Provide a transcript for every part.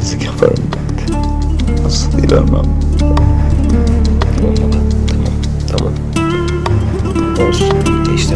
yaramazlık yaparım ben de. Nasıl? Tamam baba. Tamam. Tamam. Olsun. Geçti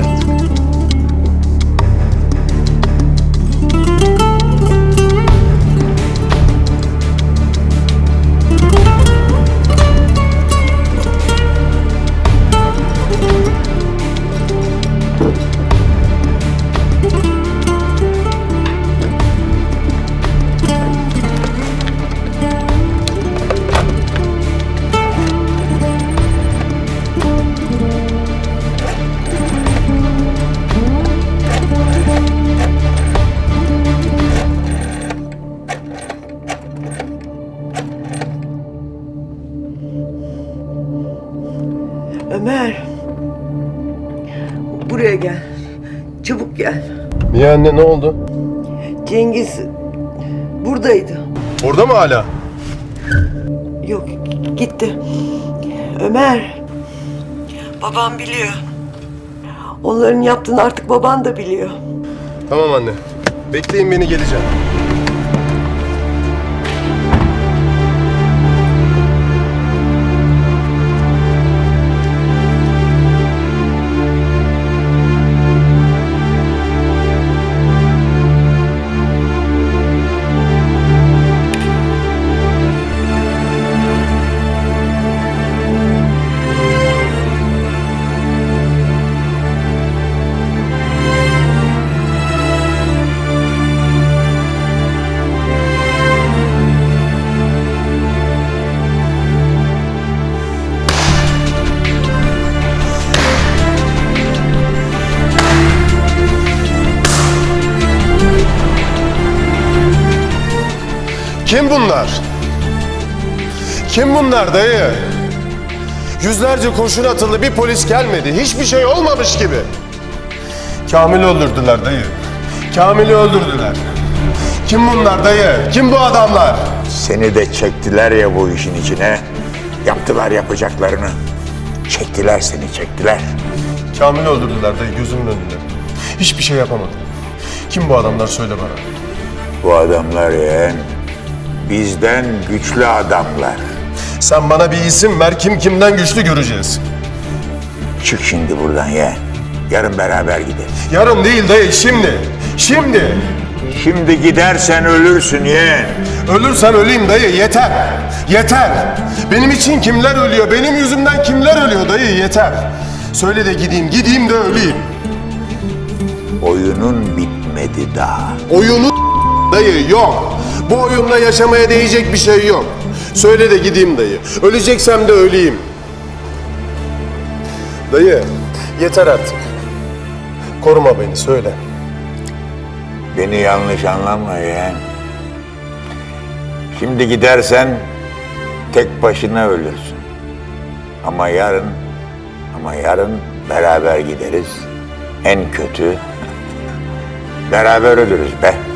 Ömer. Buraya gel. Çabuk gel. Niye anne ne oldu? Cengiz buradaydı. Orada mı hala? Yok gitti. Ömer. Babam biliyor. Onların yaptığını artık baban da biliyor. Tamam anne. Bekleyin beni geleceğim. Kim bunlar? Kim bunlar dayı? Yüzlerce kurşun atıldı bir polis gelmedi. Hiçbir şey olmamış gibi. Kamil'i öldürdüler dayı. Kamil'i öldürdüler. Kim bunlar dayı? Kim bu adamlar? Seni de çektiler ya bu işin içine. Yaptılar yapacaklarını. Çektiler seni çektiler. Kamil'i öldürdüler dayı gözümün önünde. Hiçbir şey yapamadım. Kim bu adamlar söyle bana. Bu adamlar yeğen bizden güçlü adamlar. Sen bana bir isim ver kim kimden güçlü göreceğiz. Çık şimdi buradan yeğen. Yarın beraber gideriz. Yarın değil dayı şimdi. Şimdi. Şimdi gidersen ölürsün yeğen. Ölürsen öleyim dayı yeter. Yeter. Benim için kimler ölüyor? Benim yüzümden kimler ölüyor dayı yeter. Söyle de gideyim. Gideyim de öleyim. Oyunun bitmedi daha. Oyunu dayı yok. Bu oyunda yaşamaya değecek bir şey yok. Söyle de gideyim dayı. Öleceksem de öleyim. Dayı yeter artık. Koruma beni söyle. Beni yanlış anlama yeğen. Şimdi gidersen tek başına ölürsün. Ama yarın, ama yarın beraber gideriz. En kötü beraber ölürüz be.